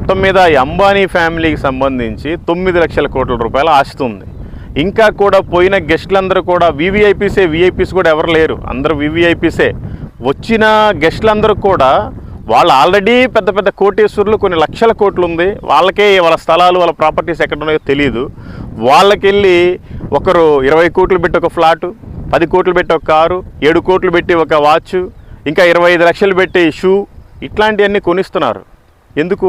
మొత్తం మీద ఈ అంబానీ ఫ్యామిలీకి సంబంధించి తొమ్మిది లక్షల కోట్ల రూపాయలు ఆస్తుంది ఇంకా కూడా పోయిన గెస్టులందరూ కూడా వివిఐపీసే విఐపీస్ కూడా ఎవరు లేరు. అందరూ వివిఐపీసే వచ్చిన గెస్టులందరూ కూడా వాళ్ళు ఆల్రెడీ పెద్ద పెద్ద కోటేశ్వరులు కొన్ని లక్షల కోట్లు ఉంది. వాళ్ళకే వాళ్ళ స్థలాలు వాళ్ళ ప్రాపర్టీస్ ఎక్కడ ఉన్నాయో తెలియదు వాళ్ళకెళ్ళి ఒకరు ఇరవై కోట్లు పెట్టి ఒక ఫ్లాటు పది కోట్లు పెట్టి ఒక కారు ఏడు కోట్లు పెట్టి ఒక వాచ్ ఇంకా ఇరవై ఐదు లక్షలు పెట్టి షూ ఇట్లాంటివన్నీ కొనిస్తున్నారు. ఎందుకు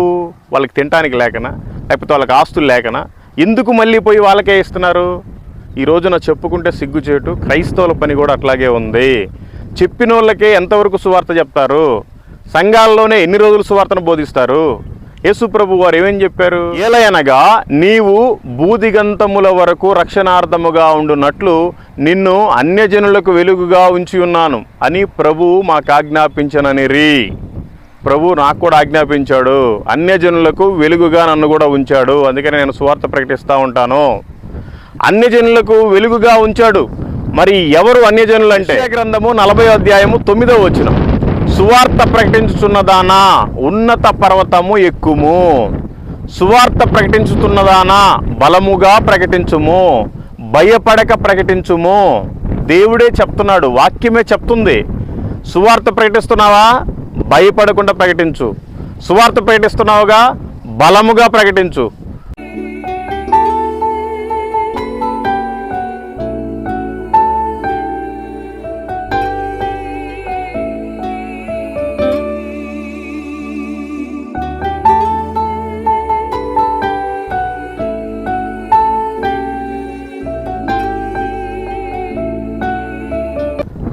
వాళ్ళకి తినడానికి లేకనా? లేకపోతే వాళ్ళకి ఆస్తులు లేకనా? ఎందుకు మళ్ళీ పోయి వాళ్ళకే ఇస్తున్నారు? ఈ రోజున చెప్పుకుంటే సిగ్గుచేటు క్రైస్తవుల పని కూడా అట్లాగే ఉంది. చెప్పిన వాళ్ళకే ఎంతవరకు సువార్త చెప్తారు? సంఘాల్లోనే ఎన్ని రోజులు సువార్తను బోధిస్తారు? యేసు ప్రభు వారు ఏమేం చెప్పారు? ఏలయనగా నీవు బూదిగంతముల వరకు రక్షణార్థముగా ఉండునట్లు నిన్ను అన్యజనులకు వెలుగుగా ఉంచి ఉన్నాను అని ప్రభు మాకు ఆజ్ఞాపించననిరి ప్రభు నాకు కూడా ఆజ్ఞాపించాడు. అన్యజనులకు వెలుగుగా నన్ను కూడా ఉంచాడు. అందుకని నేను సువార్త ప్రకటిస్తూ ఉంటాను. అన్యజనులకు వెలుగుగా ఉంచాడు. మరి ఎవరు అన్యజనులు అంటే గ్రంథము నలభై అధ్యాయము తొమ్మిదో వచ్చిన సువార్త ప్రకటించుతున్నదానా ఉన్నత పర్వతము ఎక్కుము. సువార్త ప్రకటించుతున్నదానా బలముగా ప్రకటించుము. భయపడక ప్రకటించుము. దేవుడే చెప్తున్నాడు వాక్యమే చెప్తుంది. సువార్త ప్రకటిస్తున్నావా? భయపడకుండా ప్రకటించు. సువార్త ప్రకటిస్తున్నావుగా బలముగా ప్రకటించు.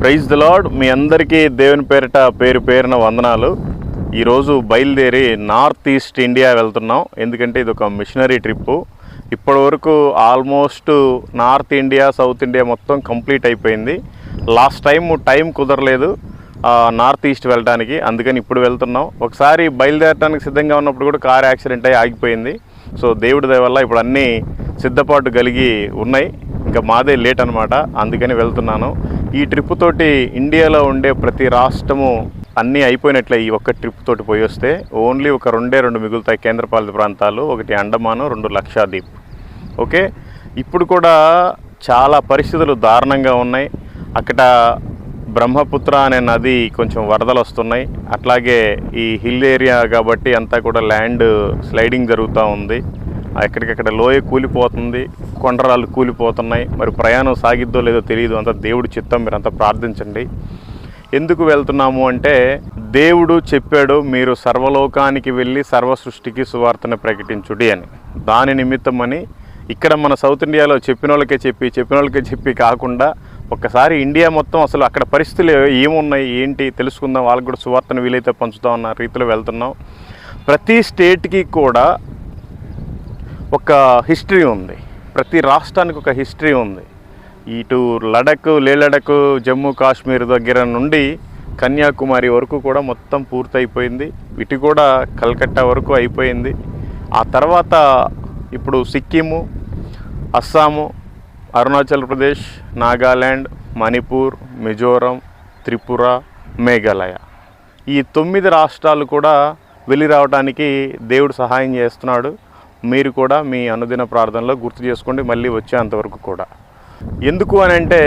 Praise the lord. మీ అందరికీ దేవుని పేరిట పేరు పేరున వందనాలు. ఈరోజు బయలుదేరి నార్త్ ఈస్ట్ ఇండియా వెళ్తున్నాం. ఎందుకంటే ఇది ఒక మిషనరీ ట్రిప్పు. ఇప్పటి వరకు almost north India south India మొత్తం కంప్లీట్ అయిపోయింది. లాస్ట్ టైం టైం కుదరలేదు నార్త్ ఈస్ట్ వెళ్ళడానికి. అందుకని ఇప్పుడు వెళ్తున్నాం. ఒకసారి బయలుదేరడానికి సిద్ధంగా ఉన్నప్పుడు కూడా కార్ యాక్సిడెంట్ అయ్యి ఆగిపోయింది. సో దేవుడి దయ వల్ల ఇప్పుడు అన్నీ సిద్ధపాటు కలిగి ఉన్నాయి. ఇంకా మాదే లేట్ అనమాట అందుకని వెళ్తున్నాను. ఈ ట్రిప్ తోటి ఇండియాలో ఉండే ప్రతి రాష్ట్రము అన్నీ అయిపోయినట్లే ఈ ఒక్క ట్రిప్ తోటి పోయి వస్తే. ఓన్లీ ఒక రెండే రెండు మిగులుతాయి కేంద్రపాలిత ప్రాంతాలు ఒకటి అండమాను రెండు లక్షాద్వీప్. ఓకే ఇప్పుడు కూడా చాలా పరిస్థితులు దారుణంగా ఉన్నాయి. అక్కడ బ్రహ్మపుత్ర అనే నది కొంచెం వరదలు వస్తున్నాయి. అట్లాగే ఈ హిల్ ఏరియా కాబట్టి అంతా కూడా ల్యాండ్ స్లైడింగ్ జరుగుతూ ఉంది. ఎక్కడికక్కడ లోయ కూలిపోతుంది కొండరాళ్ళు కూలిపోతున్నాయి. మరి ప్రయాణం సాగిద్దో లేదో తెలియదు. అంతా దేవుడు చిత్తం మీరు అంతా ప్రార్థించండి. ఎందుకు వెళ్తున్నాము అంటే దేవుడు చెప్పాడు మీరు సర్వలోకానికి వెళ్ళి సర్వ సృష్టికి సువార్తను ప్రకటించుడి అని. దాని నిమిత్తమని ఇక్కడ మన సౌత్ ఇండియాలో చెప్పిన వాళ్ళకే చెప్పి చెప్పిన వాళ్ళకే చెప్పి కాకుండా ఒక్కసారి ఇండియా మొత్తం అసలు అక్కడ పరిస్థితులు ఏమున్నాయి ఏంటి తెలుసుకుందాం. వాళ్ళకి కూడా సువార్తను వీలైతే పంచుతాం అన్న రీతిలో వెళ్తున్నాం. ప్రతి స్టేట్కి కూడా ఒక హిస్టరీ ఉంది. ప్రతి రాష్ట్రానికి ఒక హిస్టరీ ఉంది. ఇటు లడక్ లేలడక్ జమ్మూ కాశ్మీర్ దగ్గర నుండి కన్యాకుమారి వరకు కూడా మొత్తం పూర్తయిపోయింది. ఇటు కూడా కల్కట్టా వరకు అయిపోయింది. ఆ తర్వాత ఇప్పుడు సిక్కిము అస్సాము అరుణాచల్ ప్రదేశ్ నాగాల్యాండ్ మణిపూర్ మిజోరం త్రిపుర మేఘాలయ. ఈ తొమ్మిది రాష్ట్రాలు కూడా వెళ్ళి రావడానికి దేవుడు సహాయం చేస్తున్నాడు. మీరు కూడా మీ అనుదిన ప్రార్థనలో గుర్తు చేసుకోండి మళ్ళీ వచ్చేంతవరకు కూడా. ఎందుకు అని అంటే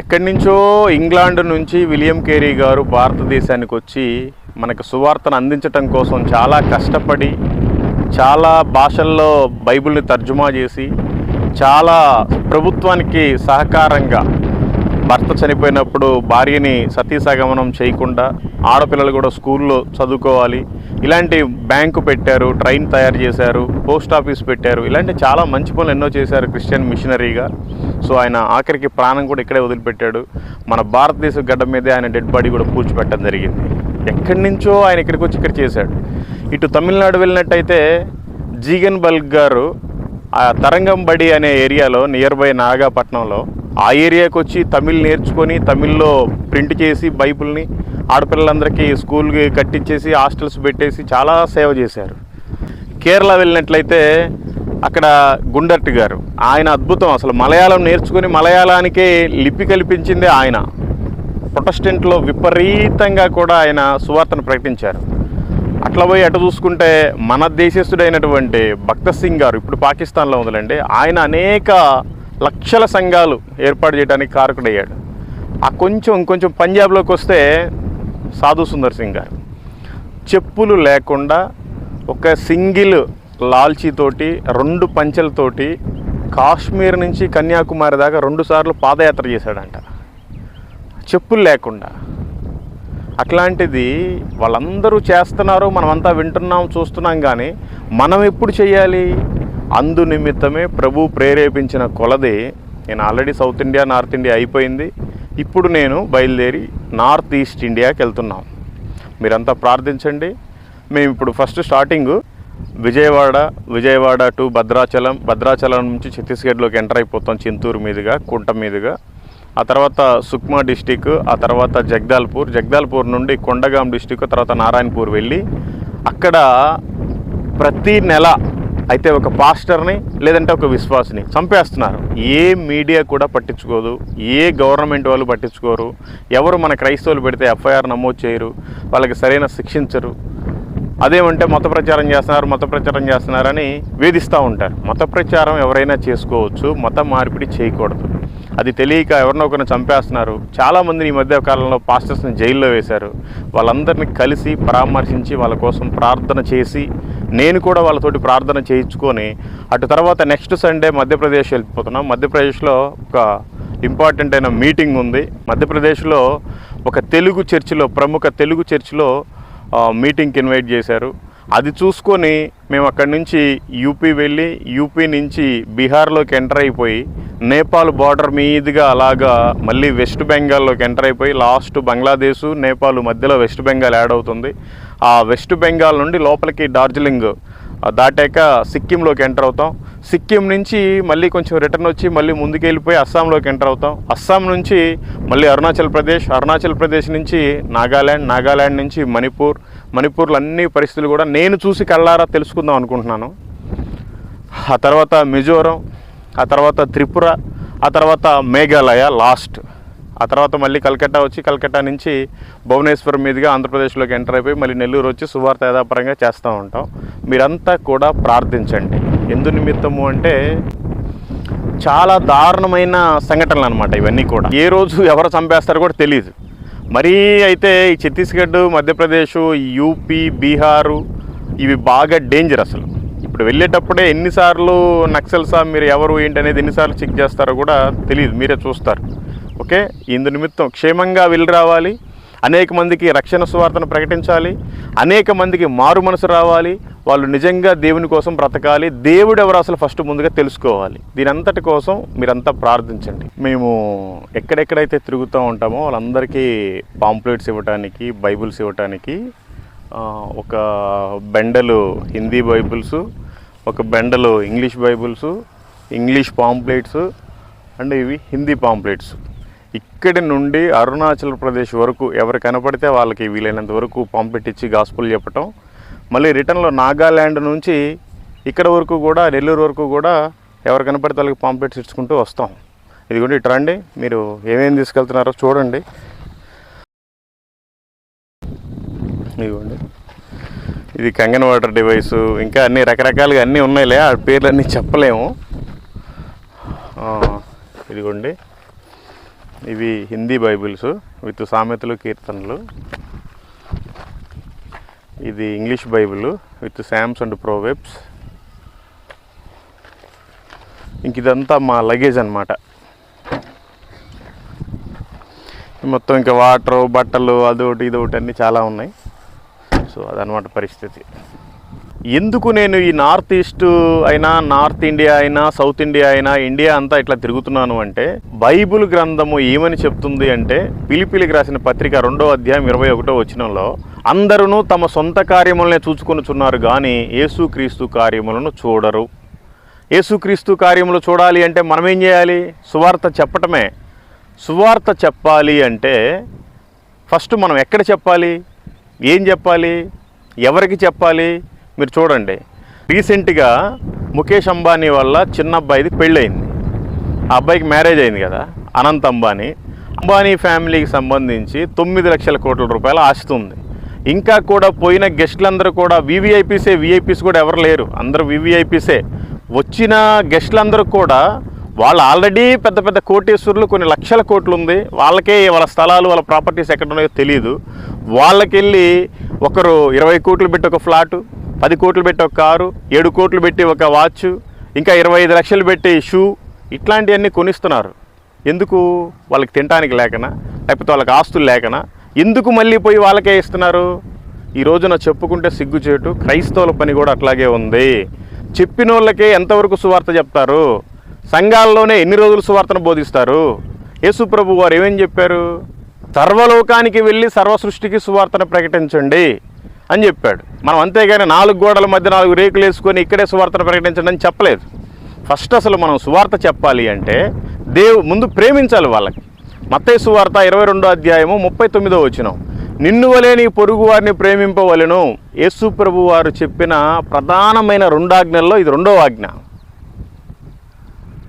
ఎక్కడి నుంచో ఇంగ్లాండ్ నుంచి విలియం కేరీ గారు భారతదేశానికి వచ్చి మనకు సువార్తను అందించటం కోసం చాలా కష్టపడి చాలా భాషల్లో బైబిల్ని తర్జుమా చేసి చాలా ప్రభుత్వానికి సహకారంగా భర్త చనిపోయినప్పుడు భార్యని సతీసగమనం చేయకుండా ఆడపిల్లలు కూడా స్కూల్లో చదువుకోవాలి. ఇలాంటి బ్యాంకు పెట్టారు ట్రైన్ తయారు చేశారు పోస్ట్ ఆఫీస్ పెట్టారు. ఇలాంటి చాలా మంచి పనులు ఎన్నో చేశారు క్రిస్టియన్ మిషనరీగా. సో ఆయన ఆఖరికి ప్రాణం కూడా ఇక్కడే వదిలిపెట్టాడు. మన భారతదేశ గడ్డ మీదే ఆయన డెడ్ బాడీ కూడా పూడ్చిపెట్టడం జరిగింది. ఎక్కడి నుంచో ఆయన ఇక్కడికి వచ్చి ఇక్కడ చేశాడు. ఇటు తమిళనాడు వెళ్ళినట్టయితే జీగన్ బల్గ్ గారు ఆ తరంగంబడి అనే ఏరియాలో నియర్ బై నాగపట్నంలో ఆ ఏరియాకి వచ్చి తమిళ్ నేర్చుకొని తమిళ్ళో ప్రింట్ చేసి బైబుల్ని ఆడపిల్లలందరికీ స్కూల్కి కట్టించేసి హాస్టల్స్ పెట్టేసి చాలా సేవ చేశారు. కేరళ వెళ్ళినట్లయితే అక్కడ గుండర్టి గారు ఆయన అద్భుతం. అసలు మలయాళం నేర్చుకుని మలయాళానికే లిపి కల్పించిందే ఆయన. ప్రొటెస్టెంట్లో విపరీతంగా కూడా ఆయన సువార్తను ప్రకటించారు. అట్లా పోయి అటు చూసుకుంటే మన దేశస్థుడైనటువంటి భక్త సింగ్ గారు ఇప్పుడు పాకిస్తాన్లో ఉందండి ఆయన అనేక లక్షల సంఘాలు ఏర్పాటు చేయడానికి కారకుడయ్యాడు. ఆ కొంచెం ఇంకొంచెం పంజాబ్లోకి వస్తే సాధు సుందర్ సింగ్ గారు. చెప్పులు లేకుండా ఒక సింగిల్ లాల్చీతోటి రెండు పంచెలతోటి కాశ్మీర్ నుంచి కన్యాకుమారి దాకా రెండు సార్లు పాదయాత్ర చేశాడంట. చెప్పులు లేకుండా. అట్లాంటిది వాళ్ళందరూ చేస్తున్నారు మనమంతా వింటున్నాం చూస్తున్నాం కానీ మనం ఎప్పుడు చేయాలి? అందు నిమిత్తమే ప్రభు ప్రేరేపించిన కొలది నేను already south India north India అయిపోయింది. ఇప్పుడు నేను బయలుదేరి నార్త్ ఈస్ట్ ఇండియాకి వెళ్తున్నాం. మీరంతా ప్రార్థించండి. మేము ఇప్పుడు first starting Vijayawada Vijayawada to Bhadrachalam. Bhadrachalam నుంచి ఛత్తీస్గఢ్లోకి ఎంటర్ అయిపోతాం చింతూరు మీదుగా కుంట మీదుగా. ఆ తర్వాత సుక్మా డిస్టిక్ ఆ తర్వాత జగ్దాల్పూర్. జగ్దాల్పూర్ నుండి కొండగాం డిస్టిక్ తర్వాత నారాయణపూర్ వెళ్ళి అక్కడ ప్రతి నెల అయితే ఒక పాస్టర్ని లేదంటే ఒక విశ్వాసిని చంపేస్తున్నారు. ఏ మీడియా కూడా పట్టించుకోదు. ఏ గవర్నమెంట్ వాళ్ళు పట్టించుకోరు. ఎవరు మన క్రైస్తవులు పెడితే ఎఫ్ఐఆర్ నమోదు చేయరు. వాళ్ళకి సరైన శిక్షించరు. అదేమంటే మత ప్రచారం చేస్తున్నారు మత ప్రచారం చేస్తున్నారని వేధిస్తూ ఉంటారు. మత ప్రచారం ఎవరైనా చేసుకోవచ్చు. మత మార్పిడి చేయకూడదు. అది తెలియక ఎవరినో ఒకరిని చంపేస్తున్నారు. చాలామందిని ఈ మధ్య కాలంలో పాస్టర్స్ని జైల్లో వేశారు. వాళ్ళందరినీ కలిసి పరామర్శించి వాళ్ళ కోసం ప్రార్థన చేసి నేను కూడా వాళ్ళతోటి ప్రార్థన చేయించుకొని అటు తర్వాత నెక్స్ట్ సండే మధ్యప్రదేశ్ వెళ్ళిపోతున్నాం. మధ్యప్రదేశ్లో ఒక ఇంపార్టెంట్ అయిన మీటింగ్ ఉంది. మధ్యప్రదేశ్లో ఒక తెలుగు చర్చిలో ప్రముఖ తెలుగు చర్చిలో మీటింగ్కి ఇన్వైట్ చేశారు. అది చూసుకొని మేము అక్కడి నుంచి యూపీ వెళ్ళి యూపీ నుంచి బీహార్లోకి ఎంటర్ అయిపోయి నేపాల్ బార్డర్ మీదుగా అలాగా మళ్ళీ వెస్ట్ బెంగాల్లోకి ఎంటర్ అయిపోయి లాస్ట్ బంగ్లాదేశ్ నేపాల్ మధ్యలో వెస్ట్ బెంగాల్ యాడ్ అవుతుంది. ఆ వెస్ట్ బెంగాల్ నుండి లోపలికి డార్జిలింగ్ దాటాక సిక్కింలోకి ఎంటర్ అవుతాం. సిక్కిం నుంచి మళ్ళీ కొంచెం రిటర్న్ వచ్చి మళ్ళీ ముందుకు వెళ్ళిపోయి అస్సాంలోకి ఎంటర్ అవుతాం. అస్సాం నుంచి మళ్ళీ అరుణాచల్ ప్రదేశ్ అరుణాచల్ ప్రదేశ్ నుంచి నాగాల్యాండ్ నాగాల్యాండ్ నుంచి మణిపూర్. మణిపూర్లో అన్ని పరిస్థితులు కూడా నేను చూసి కళ్ళారా తెలుసుకుందాం అనుకుంటున్నాను. ఆ తర్వాత మిజోరం ఆ తర్వాత త్రిపుర ఆ తర్వాత మేఘాలయ లాస్ట్. ఆ తర్వాత మళ్ళీ కల్కట్టా వచ్చి కల్కట్టా నుంచి భువనేశ్వర్ మీదుగా ఆంధ్రప్రదేశ్లోకి ఎంటర్ అయిపోయి మళ్ళీ నెల్లూరు వచ్చి సువార్త యథాపరంగా చేస్తూ ఉంటాం. మీరంతా కూడా ప్రార్థించండి. ఎందు నిమిత్తము అంటే చాలా దారుణమైన సంఘటనలు అనమాట ఇవన్నీ కూడా. ఏ రోజు ఎవరు చంపేస్తారో కూడా తెలియదు మరీ అయితే ఈ ఛత్తీస్గఢ్ మధ్యప్రదేశ్ యూపీ బీహారు ఇవి బాగా డేంజర్ అసలు. ఇప్పుడు వెళ్ళేటప్పుడే ఎన్నిసార్లు నక్సల్సా మీరు ఎవరు ఏంటి అనేది ఎన్నిసార్లు చెక్ చేస్తారో కూడా తెలియదు మీరే చూస్తారు. ఓకే? ఇందు నిమిత్తం క్షేమంగా వెళ్ళి రావాలి. అనేక మందికి రక్షణ స్వార్థను ప్రకటించాలి. అనేక మందికి మారు మనసు రావాలి. వాళ్ళు నిజంగా దేవుని కోసం బ్రతకాలి. దేవుడు ఎవరు అసలు ఫస్ట్ ముందుగా తెలుసుకోవాలి. దీని అంతటి కోసం మీరంతా ప్రార్థించండి. మేము ఎక్కడెక్కడైతే తిరుగుతూ ఉంటామో వాళ్ళందరికీ పాంప్లెట్స్ ఇవ్వటానికి బైబిల్స్ ఇవ్వటానికి ఒక బెండలు హిందీ బైబుల్స్ ఒక బెండలు English Bibles English pamphlets and ఇవి హిందీ పాంప్లెట్స్. ఇక్కడి నుండి అరుణాచల్ ప్రదేశ్ వరకు ఎవరు కనపడితే వాళ్ళకి వీలైనంత వరకు పాంప్లెట్ ఇచ్చి గాస్పుల్ చెప్పటం. మళ్ళీ రిటర్న్లో నాగాల్యాండ్ నుంచి ఇక్కడ వరకు కూడా నెల్లూరు వరకు కూడా ఎవరు కనపడితే వాళ్ళకి పాంప్లెట్స్ ఇచ్చుకుంటూ వస్తాం. ఇదిగోండి ఇటు రండి. మీరు ఏమేమి తీసుకెళ్తున్నారో చూడండి. ఇదిగోండి ఇది కంగన్ వాటర్ డివైస్ ఇంకా అన్ని రకరకాలుగా అన్నీ ఉన్నాయిలే ఆ పేర్లన్నీ చెప్పలేము. ఇదిగోండి. ఇవి హిందీ బైబిల్స్ విత్ సామెతలు కీర్తనలు. ఇది English Bible with psalms and proverbs. ఇంక ఇదంతా మా లగేజ్ అనమాట మొత్తం ఇంకా వాటర్ బట్టలు అదొకటి ఇదొకటి అన్నీ చాలా ఉన్నాయి. సో అదనమాట పరిస్థితి. ఎందుకు నేను ఈ నార్త్ ఈస్ట్ అయినా నార్త్ ఇండియా అయినా సౌత్ ఇండియా అయినా ఇండియా అంతా ఇట్లా తిరుగుతున్నాను అంటే బైబిల్ గ్రంథము ఏమని చెప్తుంది అంటే పిలిపిలికి రాసిన పత్రిక రెండో అధ్యాయం ఇరవై ఒకటో వచనంలో అందరూ తమ సొంత కార్యములనే చూచుకొనుచున్నారు కానీ యేసుక్రీస్తు కార్యములను చూడరు. యేసుక్రీస్తు కార్యములు చూడాలి అంటే మనం ఏం చేయాలి? సువార్త చెప్పటమే. సువార్త చెప్పాలి అంటే ఫస్ట్ మనం ఎక్కడ చెప్పాలి? ఏం చెప్పాలి? ఎవరికి చెప్పాలి? మీరు చూడండి. రీసెంట్గా ముఖేష్ అంబానీ వల్ల చిన్న అబ్బాయిది పెళ్ళయింది. ఆ అబ్బాయికి మ్యారేజ్ అయింది కదా అనంత్ అంబానీ. అంబానీ ఫ్యామిలీకి సంబంధించి తొమ్మిది లక్షల కోట్ల రూపాయలు ఆస్తి ఇంకా కూడా పోయిన గెస్టులందరూ కూడా వివిఐపీసే విఐపీస్ కూడా ఎవరు లేరు. అందరూ వివిఐపీసే. వచ్చిన గెస్టులందరూ కూడా వాళ్ళు ఆల్రెడీ పెద్ద పెద్ద కోటేశ్వరులు కొన్ని లక్షల కోట్లు ఉంది. వాళ్ళకే వాళ్ళ స్థలాలు వాళ్ళ ప్రాపర్టీస్ ఎక్కడ ఉన్నాయో తెలియదు వాళ్ళకెళ్ళి ఒకరు ఇరవై కోట్లు పెట్టి ఒక ఫ్లాటు పది కోట్లు పెట్టి ఒక కారు ఏడు కోట్లు పెట్టి ఒక వాచ్ ఇంకా ఇరవై ఐదు లక్షలు పెట్టి షూ ఇట్లాంటివన్నీ కొనిస్తున్నారు. ఎందుకు? వాళ్ళకి తినడానికి లేకనా? లేకపోతే వాళ్ళకి ఆస్తులు లేకనా? ఎందుకు మళ్ళీ పోయి వాళ్ళకే ఇస్తున్నారు? ఈ రోజున చెప్పుకుంటే సిగ్గుచేటు క్రైస్తవుల పని కూడా అట్లాగే ఉంది. చెప్పిన వాళ్ళకే ఎంతవరకు సువార్త చెప్తారు? సంఘాల్లోనే ఎన్ని రోజులు సువార్తను బోధిస్తారు? యేసుప్రభు వారు ఏమేం చెప్పారు? సర్వలోకానికి వెళ్ళి సర్వ సృష్టికి సువార్తను ప్రకటించండి అని చెప్పాడు. మనం అంతేగాని నాలుగు గోడల మధ్య నాలుగు రేకులు వేసుకొని ఇక్కడే సువార్తను ప్రకటించండి అని చెప్పలేదు. ఫస్ట్ అసలు మనం సువార్త చెప్పాలి అంటే దేవు ముందు ప్రేమించాలి వాళ్ళకి. మత్తయ్య సువార్త ఇరవై రెండో అధ్యాయము ముప్పై తొమ్మిదో వచ్చినాం నిన్ను వలే నీ పొరుగు వారిని ప్రేమింపవలెను. యేసు ప్రభు వారు చెప్పిన ప్రధానమైన రెండాజ్ఞల్లో ఇది రెండో ఆజ్ఞ.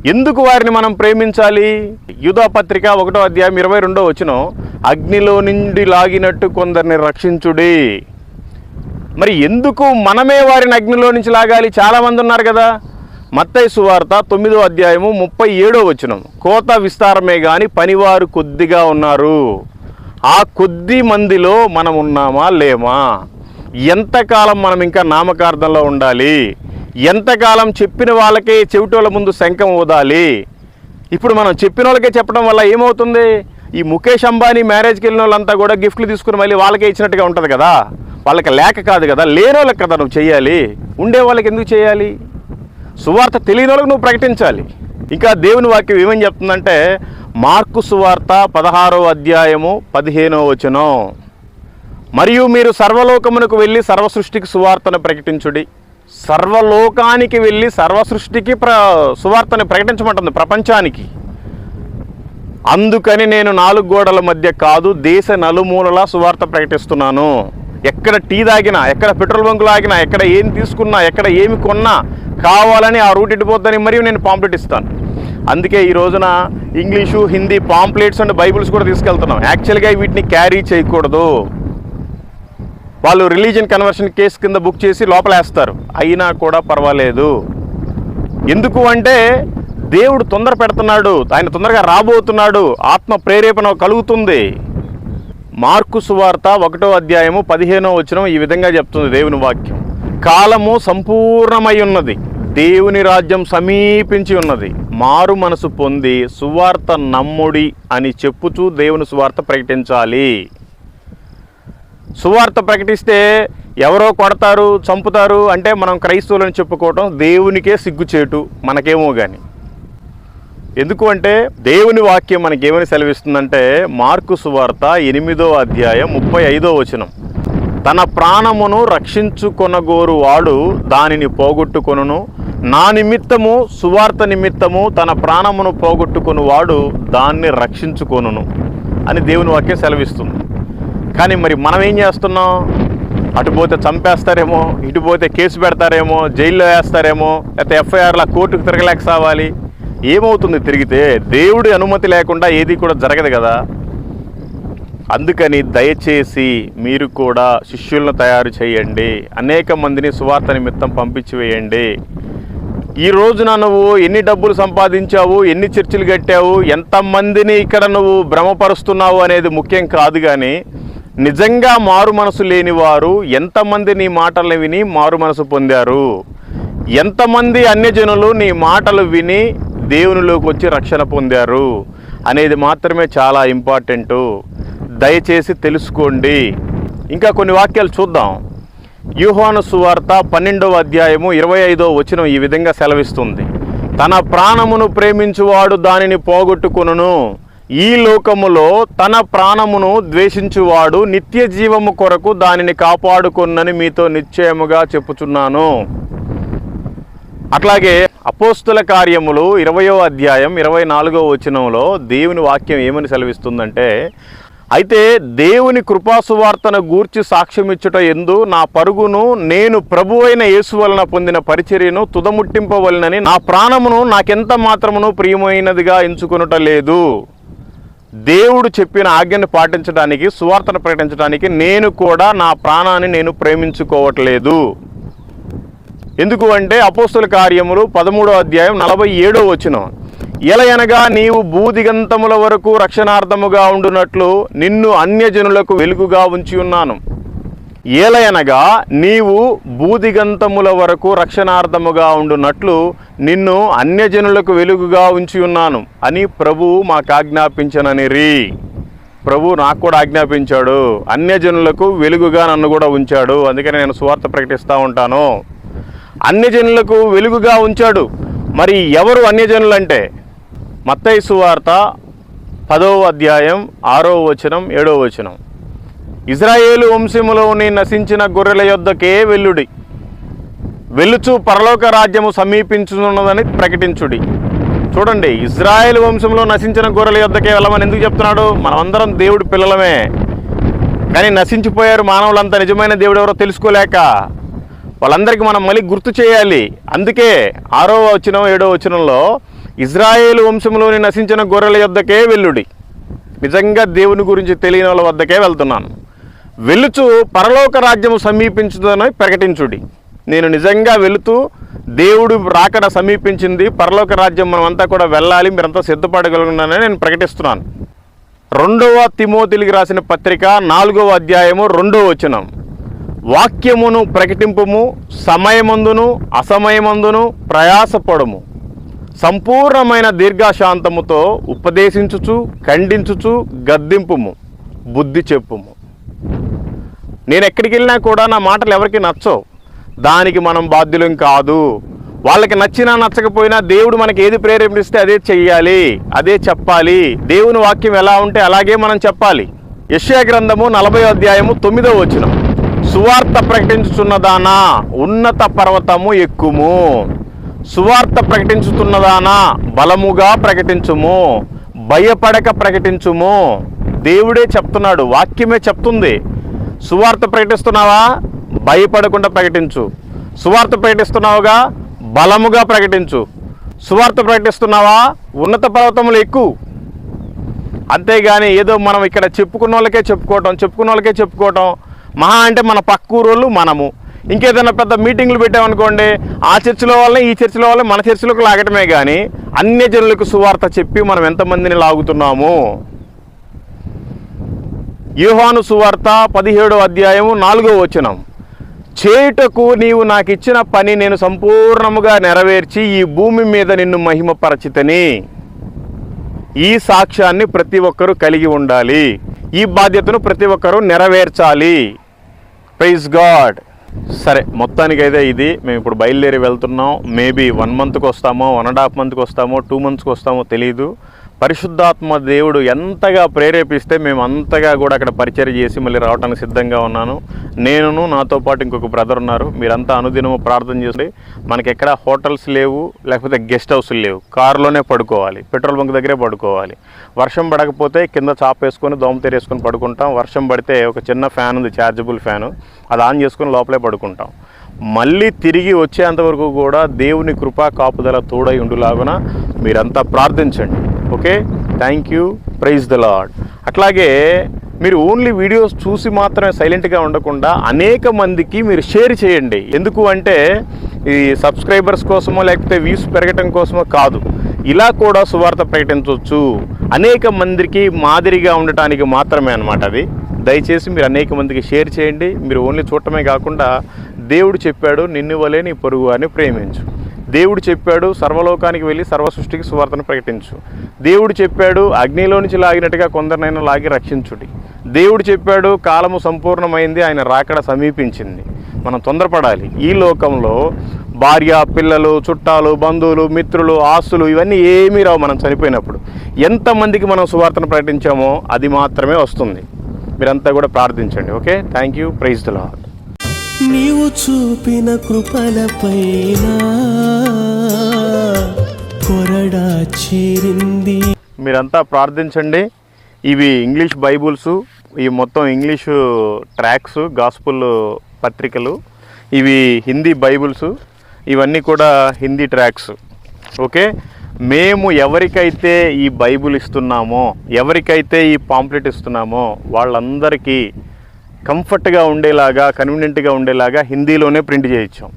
ఎందుకు వారిని మనం ప్రేమించాలి? యుధపత్రిక ఒకటో అధ్యాయం ఇరవై రెండో వచ్చిన అగ్నిలో నుండి లాగినట్టు కొందరిని రక్షించుడి. మరి ఎందుకు మనమే వారిని అగ్నిలో నుంచి లాగాలి? చాలామంది ఉన్నారు కదా. మత్తయ్య సువార్త తొమ్మిదో అధ్యాయము ముప్పై ఏడో వచనం. కోత విస్తారమే కానీ పనివారు కొద్దిగా ఉన్నారు. ఆ కొద్ది మందిలో మనం ఉన్నామా లేమా? ఎంతకాలం మనం ఇంకా నామకార్థంలో ఉండాలి? ఎంతకాలం చెప్పిన వాళ్ళకే చెవిటోళ్ళ ముందు శంఖం ఊదాలి? ఇప్పుడు మనం చెప్పిన వాళ్ళకే చెప్పడం వల్ల ఏమవుతుంది? ఈ ముఖేష్ అంబానీ మ్యారేజ్కి వెళ్ళిన వాళ్ళంతా కూడా గిఫ్ట్లు తీసుకుని మళ్ళీ వాళ్ళకే ఇచ్చినట్టుగా ఉంటుంది కదా? వాళ్ళకి లేక కాదు కదా? లేని వాళ్ళకి కదా నువ్వు చేయాలి ఉండే వాళ్ళకి ఎందుకు చేయాలి సువార్త తెలియని వాళ్ళకి నువ్వు ప్రకటించాలి. ఇంకా దేవుని వాక్యం ఏమని చెప్తుందంటే మార్కు సువార్త పదహారో అధ్యాయము పదిహేనో వచనం. మరియు మీరు సర్వలోకమునకు వెళ్ళి సర్వ సృష్టికి సువార్తను ప్రకటించుడి. సర్వలోకానికి వెళ్ళి సర్వసృష్టికి ప్ర సువార్తను ప్రకటించమంటుంది ప్రపంచానికి. అందుకని నేను నాలుగు గోడల మధ్య కాదు దేశ నలుమూలలా సువార్త ప్రకటిస్తున్నాను. ఎక్కడ టీ తాగినా ఎక్కడ పెట్రోల్ బంకులు ఆగినా ఎక్కడ ఏం తీసుకున్నా ఎక్కడ ఏమి కొన్నా కావాలని ఆ రూట్ ఇటుపోద్దని మరియు నేను పాంప్లెట్ ఇస్తాను. అందుకే ఈ రోజున English Hindi pamphlets and Bibles కూడా తీసుకెళ్తున్నాం. యాక్చువల్గా వీటిని క్యారీ చేయకూడదు. వాళ్ళు రిలీజియన్ కన్వర్షన్ కేసు కింద బుక్ చేసి లోపలేస్తారు. అయినా కూడా పర్వాలేదు. ఎందుకు అంటే దేవుడు తొందర పెడుతున్నాడు. ఆయన తొందరగా రాబోతున్నాడు. ఆత్మ ప్రేరేపణ కలుగుతుంది. మార్కు సువార్త ఒకటో అధ్యాయము పదిహేనో వచనం ఈ విధంగా చెప్తుంది దేవుని వాక్యం. కాలము సంపూర్ణమై ఉన్నది. దేవుని రాజ్యం సమీపించి ఉన్నది. మారు మనసు పొంది సువార్త నమ్ముడి అని చెప్పుచూ దేవుని సువార్త ప్రకటించాలి. సువార్త ప్రకటిస్తే ఎవరో కొడతారు చంపుతారు అంటే మనం క్రైస్తవులని చెప్పుకోవటం దేవునికే సిగ్గుచేటు మనకేమో కానీ ఎందుకు అంటే దేవుని వాక్యం మనకేమని సెలవిస్తుందంటే మార్కు సువార్త ఎనిమిదో అధ్యాయం ముప్పై ఐదో వచనం. తన ప్రాణమును రక్షించుకొనగోరు వాడు దానిని పోగొట్టుకొనును. నా నిమిత్తము సువార్త నిమిత్తము తన ప్రాణమును పోగొట్టుకుని వాడు దాన్ని రక్షించుకొనును అని దేవుని వాక్యం సెలవిస్తుంది. కానీ మరి మనం ఏం చేస్తున్నాం? అటు పోతే చంపేస్తారేమో ఇటు పోతే కేసు పెడతారేమో జైల్లో వేస్తారేమో లేకపోతే ఎఫ్ఐఆర్లా కోర్టుకు తిరగలేక సావాలి? ఏమవుతుంది తిరిగితే? దేవుడి అనుమతి లేకుండా ఏది కూడా జరగదు కదా. అందుకని దయచేసి మీరు కూడా శిష్యులను తయారు చేయండి. అనేక మందిని సువార్త నిమిత్తం పంపించి వేయండి. ఈ రోజున నువ్వు ఎన్ని డబ్బులు సంపాదించావు ఎన్ని చర్చిలు కట్టావు ఎంతమందిని ఇక్కడ నువ్వు భ్రమపరుస్తున్నావు అనేది ముఖ్యం కాదు కానీ నిజంగా మారు మనసు లేని వారు ఎంతమంది నీ మాటలు విని మారు మనసు పొందారు? ఎంతమంది అన్యజనులు నీ మాటలు విని దేవునిలోకి వచ్చి రక్షణ పొందారు? అనేది మాత్రమే చాలా ఇంపార్టెంటు. దయచేసి తెలుసుకోండి. ఇంకా కొన్ని వాక్యాలు చూద్దాం. యూహాను సువార్త పన్నెండవ అధ్యాయము ఇరవై ఐదో వచనం ఈ విధంగా సెలవిస్తుంది. తన ప్రాణమును ప్రేమించువాడు దానిని పోగొట్టుకును ఈ లోకములో తన ప్రాణమును ద్వేషించువాడు నిత్య జీవము కొరకు దానిని కాపాడుకున్నని మీతో నిశ్చయముగా చెప్పుచున్నాను. అట్లాగే అపోస్తుల కార్యములు ఇరవయో అధ్యాయం ఇరవై నాలుగో వచనంలో దేవుని వాక్యం ఏమని సెలవిస్తుందంటే అయితే దేవుని కృపాసువార్తను గూర్చి సాక్ష్యమిచ్చుట ఎందు నా పరుగును నేను ప్రభువైన యేసు వలన పొందిన పరిచర్యను తుదముట్టింపవలనని నా ప్రాణమును నాకెంత మాత్రమును ప్రియమైనదిగా ఎంచుకొనుట లేదు. దేవుడు చెప్పిన ఆజ్ఞను పాటించడానికి సువార్తను ప్రకటించడానికి నేను కూడా నా ప్రాణాన్ని నేను ప్రేమించుకోవట్లేదు. ఎందుకు అంటే అపోస్తుల కార్యములు పదమూడో అధ్యాయం నలభై ఏడో వచ్చిన ఎలయనగా నీవు భూదిగంతముల వరకు రక్షణార్థముగా ఉండునట్లు నిన్ను అన్యజనులకు వెలుగుగా ఉంచి ఉన్నాను. ఏలయనగా నీవు భూదిగంతముల వరకు రక్షణార్థముగా ఉండునట్లు నిన్ను అన్యజనులకు వెలుగుగా ఉంచి ఉన్నాను అని ప్రభు మాకు ఆజ్ఞాపించనని రీ ప్రభు నాకు కూడా ఆజ్ఞాపించాడు. అన్యజనులకు వెలుగుగా నన్ను కూడా ఉంచాడు. అందుకని నేను సువార్త ప్రకటిస్తూ ఉంటాను. అన్యజనులకు వెలుగుగా ఉంచాడు. మరి ఎవరు అన్యజనులు అంటే మత్తయి సువార్త పదో అధ్యాయం ఆరో వచనం ఏడో వచనం. ఇజ్రాయేలు వంశములోని నశించిన గొర్రెల యొద్దకే వెల్లుడి వెలుచు పరలోక రాజ్యము సమీపించున్నదని ప్రకటించుడి. చూడండి ఇజ్రాయేల్ వంశంలో నశించిన గొర్రెల యొద్దకే వెళ్ళమని ఎందుకు చెప్తున్నాడు? మనమందరం దేవుడి పిల్లలమే. కానీ నశించిపోయారు మానవులంతా. నిజమైన దేవుడు ఎవరో తెలుసుకోలేక వాళ్ళందరికీ మనం మళ్ళీ గుర్తు చేయాలి. అందుకే ఆరో వచనం ఏడో వచనంలో ఇజ్రాయేల్ వంశంలోని నశించిన గొర్రెల యొద్దకే వెల్లుడి నిజంగా దేవుని గురించి తెలియని వాళ్ళ వద్దకే వెళ్తున్నాను. వెలుచు పరలోక రాజ్యము సమీపించుదని ప్రకటించుడి. నేను నిజంగా వెళుతూ దేవుడు రాకడ సమీపించింది పరలోక రాజ్యం మనమంతా కూడా వెళ్ళాలి మీరంతా సిద్ధపడగలుగున్నానని నేను ప్రకటిస్తున్నాను. రెండవ తిమోతిలికి రాసిన పత్రిక నాలుగవ అధ్యాయము రెండవ వచనం. వాక్యమును ప్రకటింపుము సమయమందును అసమయమందును ప్రయాసపడము. సంపూర్ణమైన దీర్ఘశాంతముతో ఉపదేశించుచు ఖండించుచు గద్దింపుము బుద్ధి చెప్పుము. నేను ఎక్కడికి వెళ్ళినా కూడా నా మాటలు ఎవరికి నచ్చవు. దానికి మనం బాధ్యులం కాదు. వాళ్ళకి నచ్చినా నచ్చకపోయినా దేవుడు మనకి ఏది ప్రేరేపిస్తే అదే చెయ్యాలి అదే చెప్పాలి. దేవుని వాక్యం ఎలా ఉంటే అలాగే మనం చెప్పాలి. యశ్యా గ్రంథము నలభై అధ్యాయము తొమ్మిదో వచ్చిన సువార్త ప్రకటించుతున్నదానా ఉన్నత పర్వతము ఎక్కుము. సువార్త ప్రకటించుతున్నదానా బలముగా ప్రకటించుము. భయపడక ప్రకటించుము. దేవుడే చెప్తున్నాడు వాక్యమే చెప్తుంది. సువార్త ప్రకటిస్తున్నావా? భయపడకుండా ప్రకటించు. సువార్త ప్రకటిస్తున్నావుగా? బలముగా ప్రకటించు. సువార్త ప్రకటిస్తున్నావా? ఉన్నత పర్వతములు ఎక్కువ అంతేగాని ఏదో మనం ఇక్కడ చెప్పుకున్న వాళ్ళకే చెప్పుకోవటం చెప్పుకున్న వాళ్ళకే చెప్పుకోవటం మహా అంటే మన పక్క ఊరోళ్ళు మనము. ఇంకేదైనా పెద్ద మీటింగ్లు పెట్టామనుకోండి ఆ చర్చిలో వాళ్ళని ఈ చర్చిలో వాళ్ళని మన చర్చిలోకి లాగటమే కానీ అన్య జనులకు సువార్త చెప్పి మనం ఎంతమందిని లాగుతున్నాము? యూహాను సువార్త పదిహేడో అధ్యాయము నాలుగో వచనం. చేయుటకు నీవు నాకు ఇచ్చిన పని నేను సంపూర్ణముగా నెరవేర్చి ఈ భూమి మీద నిన్ను మహిమపరచితని. ఈ సాక్ష్యాన్ని ప్రతి ఒక్కరూ కలిగి ఉండాలి. ఈ బాధ్యతను ప్రతి ఒక్కరూ నెరవేర్చాలి. ప్రైజ్ గాడ్ సరే మొత్తానికైతే ఇది. మేము ఇప్పుడు బయలుదేరి వెళ్తున్నాం. మేబీ వన్ మంత్కి వస్తామో వన్ అండ్ హాఫ్ మంత్కి వస్తామో టూ మంత్స్కి వస్తామో తెలియదు పరిశుద్ధాత్మ దేవుడు ఎంతగా ప్రేరేపిస్తే మేము అంతగా కూడా అక్కడ పరిచయం చేసి మళ్ళీ రావడానికి సిద్ధంగా ఉన్నాను. నేనును నాతో పాటు ఇంకొక బ్రదర్ ఉన్నారు. మీరంతా అనుదినము ప్రార్థన చేసి మనకి ఎక్కడ హోటల్స్ లేవు లేకపోతే గెస్ట్ హౌస్లు లేవు. కారులోనే పడుకోవాలి పెట్రోల్ బంక్ దగ్గరే పడుకోవాలి. వర్షం పడకపోతే కింద చాపేసుకొని వేసుకొని దోమతెర పడుకుంటాం. వర్షం పడితే ఒక చిన్న ఫ్యాన్ ఉంది ఛార్జబుల్ ఫ్యాను. అది ఆన్ చేసుకొని లోపలే పడుకుంటాం. మళ్ళీ తిరిగి వచ్చేంతవరకు కూడా దేవుని కృపా కాపుదల తోడై ఉండులాగున మీరంతా ప్రార్థించండి. Okay? Thank you praise the Lord అట్లాగే మీరు ఓన్లీ వీడియోస్ చూసి మాత్రమే సైలెంట్గా ఉండకుండా అనేక మందికి మీరు షేర్ చేయండి. ఎందుకు అంటే ఈ సబ్స్క్రైబర్స్ కోసమో లేకపోతే వ్యూస్ పెరగటం కోసమో కాదు. ఇలా కూడా సువార్త ప్రకటించవచ్చు. అనేక మందికి మాదిరిగా ఉండటానికి మాత్రమే అనమాట అది. దయచేసి మీరు అనేక మందికి షేర్ చేయండి. మీరు ఓన్లీ చూడటమే కాకుండా దేవుడు చెప్పాడు నిన్ను వలే నీ పొరుగు అని ప్రేమించు. దేవుడు చెప్పాడు సర్వలోకానికి వెళ్ళి సర్వ సృష్టికి సువార్తను ప్రకటించు. దేవుడు చెప్పాడు అగ్నిలో నుంచి లాగినట్టుగా కొందరినైనా లాగి రక్షించుడి. దేవుడు చెప్పాడు కాలము సంపూర్ణమైంది ఆయన రాకడ సమీపించింది. మనం తొందరపడాలి. ఈ లోకంలో భార్య పిల్లలు చుట్టాలు బంధువులు మిత్రులు ఆస్తులు ఇవన్నీ ఏమీ రావు మనం చనిపోయినప్పుడు. ఎంతమందికి మనం సువార్తను ప్రకటించామో అది మాత్రమే వస్తుంది. మీరంతా కూడా ప్రార్థించండి okay? Thank you. Praise the Lord నీవు చూపిన కృపలపైన కొరడా చేరింది. మీరంతా ప్రార్థించండి. ఇవి ఇంగ్లీష్ బైబుల్స్ ఇవి మొత్తం ఇంగ్లీషు ట్రాక్స్ గాస్పుల్ పత్రికలు ఇవి హిందీ బైబుల్స్ ఇవన్నీ కూడా హిందీ ట్రాక్స్. ఓకే? మేము ఎవరికైతే ఈ బైబుల్ ఇస్తున్నామో ఎవరికైతే ఈ పాంప్లెట్ ఇస్తున్నామో వాళ్ళందరికీ కంఫర్ట్గా ఉండేలాగా కన్వీనియంట్గా ఉండేలాగా హిందీలోనే ప్రింట్ చేయించాం.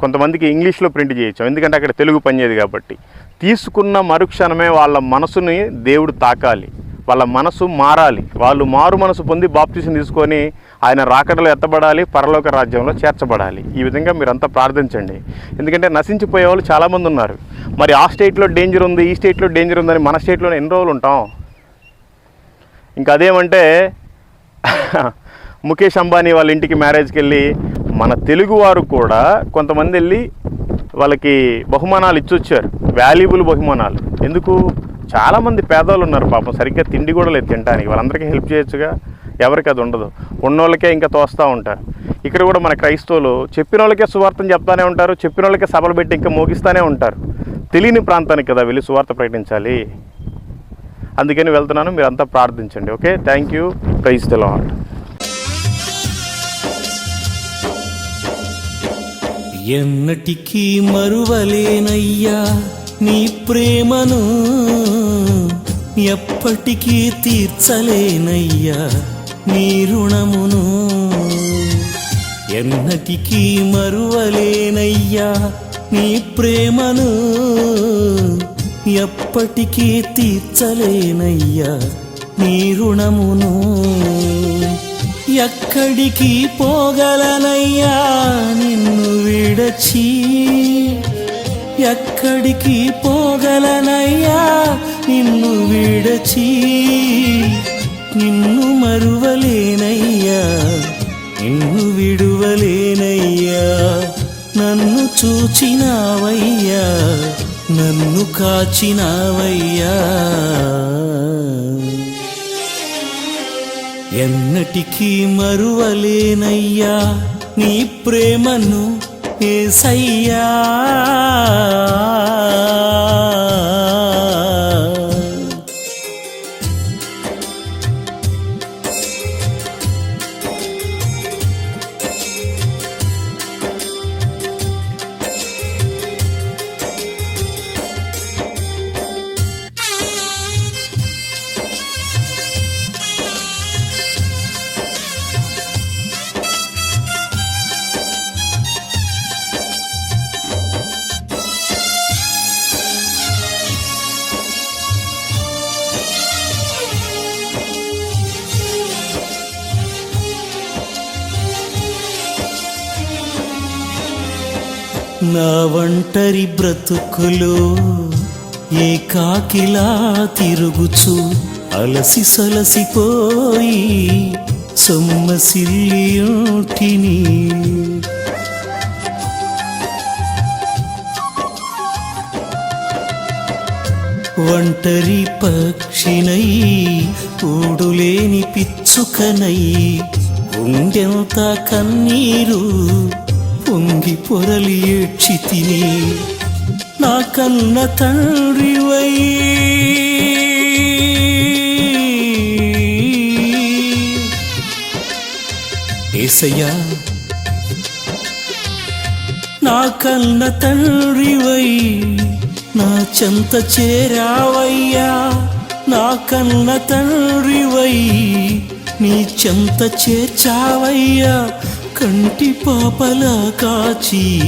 కొంతమందికి ఇంగ్లీష్లో ప్రింట్ చేయించాం. ఎందుకంటే అక్కడ తెలుగు పనిచేది కాబట్టి. తీసుకున్న మరుక్షణమే వాళ్ళ మనసుని దేవుడు తాకాలి. వాళ్ళ మనసు మారాలి. వాళ్ళు మారు మనసు పొంది బాప్తీసం తీసుకొని ఆయన రాకడలో ఎత్తబడాలి పరలోక రాజ్యంలో చేర్చబడాలి. ఈ విధంగా మీరంతా ప్రార్థించండి. ఎందుకంటే నశించిపోయే వాళ్ళు చాలామంది ఉన్నారు. మరి ఆ స్టేట్లో డేంజర్ ఉంది ఈ స్టేట్లో డేంజర్ ఉందని మన స్టేట్లో ఎన్ని రోజులు ఉంటాం? ఇంకా అదేమంటే ముఖేష్ అంబానీ వాళ్ళ ఇంటికి మ్యారేజ్కి వెళ్ళి మన తెలుగువారు కూడా కొంతమంది వెళ్ళి వాళ్ళకి బహుమానాలు ఇచ్చొచ్చారు. వాల్యుబుల్ బహుమానాలు. ఎందుకు? చాలామంది పేదవాళ్ళు ఉన్నారు పాపం. సరిగ్గా తిండి కూడా లేదు తినడానికి వాళ్ళందరికీ హెల్ప్ చేయొచ్చుగా. ఎవరికి అది ఉండదు. ఉన్నోళ్ళకే ఇంకా తోస్తూ ఉంటారు. ఇక్కడ కూడా మన క్రైస్తవులు చెప్పిన వాళ్ళకే సువార్థం చెప్తానే ఉంటారు. చెప్పిన వాళ్ళకే సభలు పెట్టి ఇంకా మోగిస్తూనే ఉంటారు. తెలియని ప్రాంతానికి కదా వెళ్ళి సువార్త ప్రకటించాలి. అందుకని వెళ్తున్నాను. మీరంతా ప్రార్థించండి. ఓకే? థ్యాంక్ యూ ప్రైజ్ ఎన్నటికీ మరువలేనయ్యా నీ ప్రేమను ఎప్పటికీ తీర్చలేనయ్యా నీ రుణమును. ఎన్నటికీ మరువలేనయ్యా నీ ప్రేమను ఎప్పటికీ తీర్చలేనయ్యా నీ రుణమును. ఎక్కడికి పోగలనయ్యా నిన్ను విడచి? ఎక్కడికి పోగలనయ్యా నిన్ను విడచి? నిన్ను మరువలేనయ్యా నిన్ను విడువలేనయ్యా. నన్ను చూచినావయ్యా నన్ను కాచినావయ్యా. ఎన్నటికీ మరువలేనయ్యా నీ ప్రేమను ఏసయ్యా. నా ఒంటరి బ్రతుకులో ఏకాకిలా తిరుగుచు? అలసి సలసిపోయి సొమ్మసిల్లియోటిని ఒంటరి పక్షినై ఊడులేని పిచ్చుకనై ఉండెంత కన్నీరు పొంగి పొరలి ఏడ్చి తిని నా కన్న తండ్రివై. ఏసయ్యా నా కన్న తండ్రివై నా చెంత చేరావయ్యా. నా కన్న తండ్రివై నీ చెంత చేర్చావయ్యా. కంటి పాపలా కాచి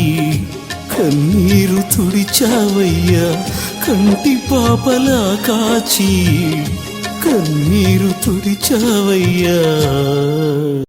కన్నీరు తుడిచావయ్యా. కంటి పాపలా కాచి కన్నీరు తుడిచావయ్యా.